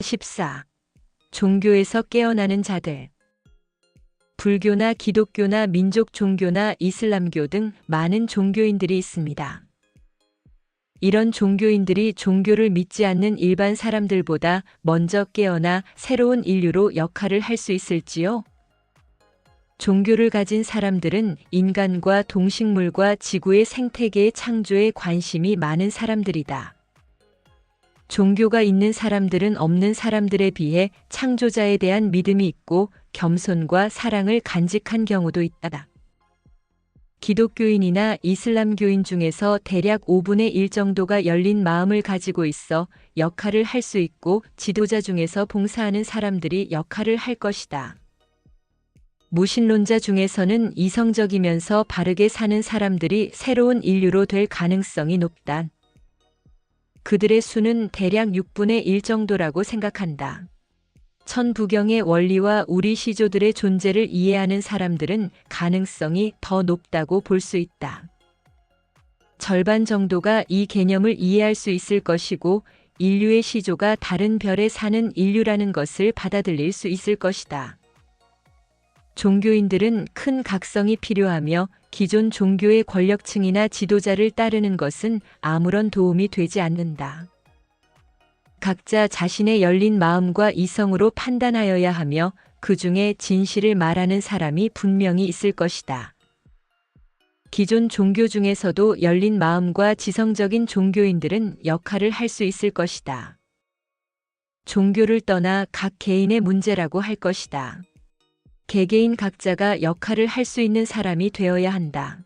14. 종교에서 깨어나는 자들. 불교나 기독교나 민족 종교나 이슬람교 등 많은 종교인들이 있습니다. 이런 종교인들이 종교를 믿지 않는 일반 사람들보다 먼저 깨어나 새로운 인류로 역할을 할 수 있을지요? 종교를 가진 사람들은 인간과 동식물과 지구의 생태계의 창조에 관심이 많은 사람들이다. 종교가 있는 사람들은 없는 사람들에 비해 창조자에 대한 믿음이 있고 겸손과 사랑을 간직한 경우도 있다. 기독교인이나 이슬람교인 중에서 대략 5분의 1 정도가 열린 마음을 가지고 있어 역할을 할 수 있고 지도자 중에서 봉사하는 사람들이 역할을 할 것이다. 무신론자 중에서는 이성적이면서 바르게 사는 사람들이 새로운 인류로 될 가능성이 높다. 그들의 수는 대략 6분의 1 정도라고 생각한다. 천부경의 원리와 우리 시조들의 존재를 이해하는 사람들은 가능성이 더 높다고 볼 수 있다. 절반 정도가 이 개념을 이해할 수 있을 것이고 인류의 시조가 다른 별에 사는 인류라는 것을 받아들일 수 있을 것이다. 종교인들은 큰 각성이 필요하며 기존 종교의 권력층이나 지도자를 따르는 것은 아무런 도움이 되지 않는다. 각자 자신의 열린 마음과 이성으로 판단하여야 하며 그 중에 진실을 말하는 사람이 분명히 있을 것이다. 기존 종교 중에서도 열린 마음과 지성적인 종교인들은 역할을 할 수 있을 것이다. 종교를 떠나 각 개인의 문제라고 할 것이다. 개개인 각자가 역할을 할 수 있는 사람이 되어야 한다.